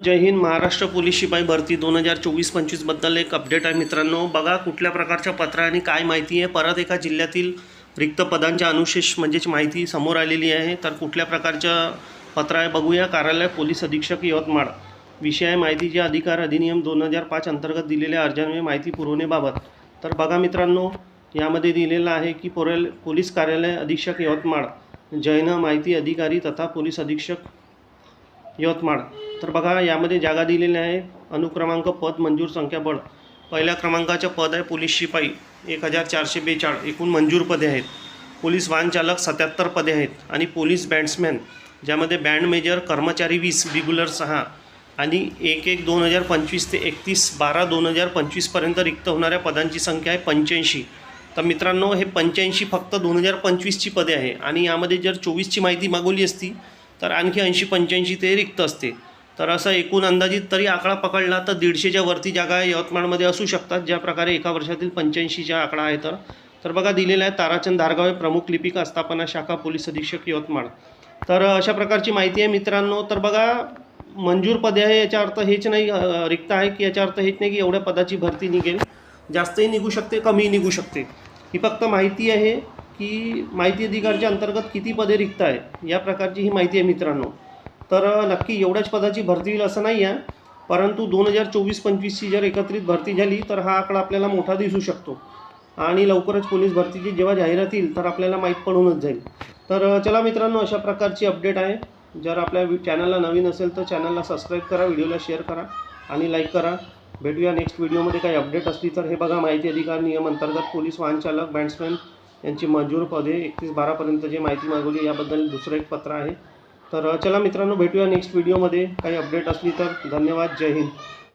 जय Hind Maharashtra police शिपाई भरती दोन हजार चोवीस पंचवीसबद्दल एक अपडेट आहे मित्रांनो. बघा कुठल्या प्रकारच्या पत्र आणि काय माहिती आहे. परत एका जिल्ह्यातील रिक्त पदांच्या अनुशेष म्हणजेच माहिती समोर आलेली आहे. तर कुठल्या प्रकारच्या पत्र आहे बघूया. कार्यालय पोलीस अधीक्षक यवतमाळ. विषय आहे माहितीचे अधिकार अधिनियम दोन हजार पाच अंतर्गत दिलेल्या अर्जांमुळे माहिती पुरवण्याबाबत. तर बघा मित्रांनो यामध्ये दिलेलं आहे की पोरेल पोलीस कार्यालय अधीक्षक यवतमाळ. जैन माहिती अधिकारी तथा पोलीस अधीक्षक यवतमाळ. तर बघा यामध्ये जागा दिलेल्या आहे. अनुक्रमांक पद मंजूर संख्याबळ पहिल्या क्रमांकाचं पद आहे पोलीस शिपाई. एक हजार चारशे बेचाळ. एकूण मंजूर पदे आहेत. पोलीस वाहनचालक सत्याहत्तर पदे आहेत. आणि पोलीस बँड्समॅन ज्यामध्ये बँड मेजर कर्मचारी वीस रेग्युलर सहा आणि एक एक दोन हजार पंचवीस ते एकतीस बारा दोन हजार पंचवीसपर्यंत रिक्त होणाऱ्या पदांची संख्या आहे पंच्याऐंशी. तर मित्रांनो हे पंच्याऐंशी फक्त दोन हजार पंचवीसची पदे आहे. आणि यामध्ये जर चोवीसची माहिती मागवली असती तर आणखी ऐंशी पंच्याऐंशी ते रिक्त असते. तर असं एकूण अंदाजित तरी आकडा पकडला तर दीडशेच्या वरती जागा यवतमाळमध्ये असू शकतात. ज्या प्रकारे एका वर्षातील पंच्याऐंशीचा आकडा आहे तर. तर बघा दिलेला आहे ताराचंद धारगावे प्रमुख लिपिक आस्थापना शाखा पोलीस अधीक्षक यवतमाळ. तर अशा प्रकारची माहिती आहे मित्रांनो. तर बघा मंजूर पदे आहे याचा अर्थ हेच नाही रिक्त आहे की याचा अर्थ हेच नाही की एवढ्या पदाची भरती निघेल. जास्तही निघू शकते कमीही निघू शकते. ही फक्त माहिती आहे. की माहिती अधिकारच्या अंतर्गत किती पदे रिक्त आहे या प्रकारची ही माहिती आहे मित्रांनो. तर नक्की एवढ्याच पदाची भरती होईल असं नाही आहे परंतु दोन हजार चोवीस पंचवीसची जर एकत्रित भरती झाली तर हा आकडा आपल्याला मोठा दिसू शकतो. आणि लवकरच पोलीस भरतीची जेव्हा जाहिरात येईल तर आपल्याला माहीत पडूनच जाईल. तर चला मित्रांनो अशा प्रकारची अपडेट आहे. जर आपल्या चॅनलला नवीन असेल तर चॅनलला सबस्क्राईब करा व्हिडिओला शेअर करा आणि लाईक करा. भेटूया नेक्स्ट व्हिडिओमध्ये काही अपडेट असली तर हे बघा माहिती अधिकार नियम अंतर्गत पोलीस वाहनचालक बँड्समॅन यांची मंजूर पदे एकतीस बारापर्यंत जे माहिती मागवली याबद्दल दुसरं एक पत्र आहे. तर चला मित्रांनो भेटूया नेक्स्ट व्हिडिओमध्ये काही अपडेट असली तर धन्यवाद. जय हिंद.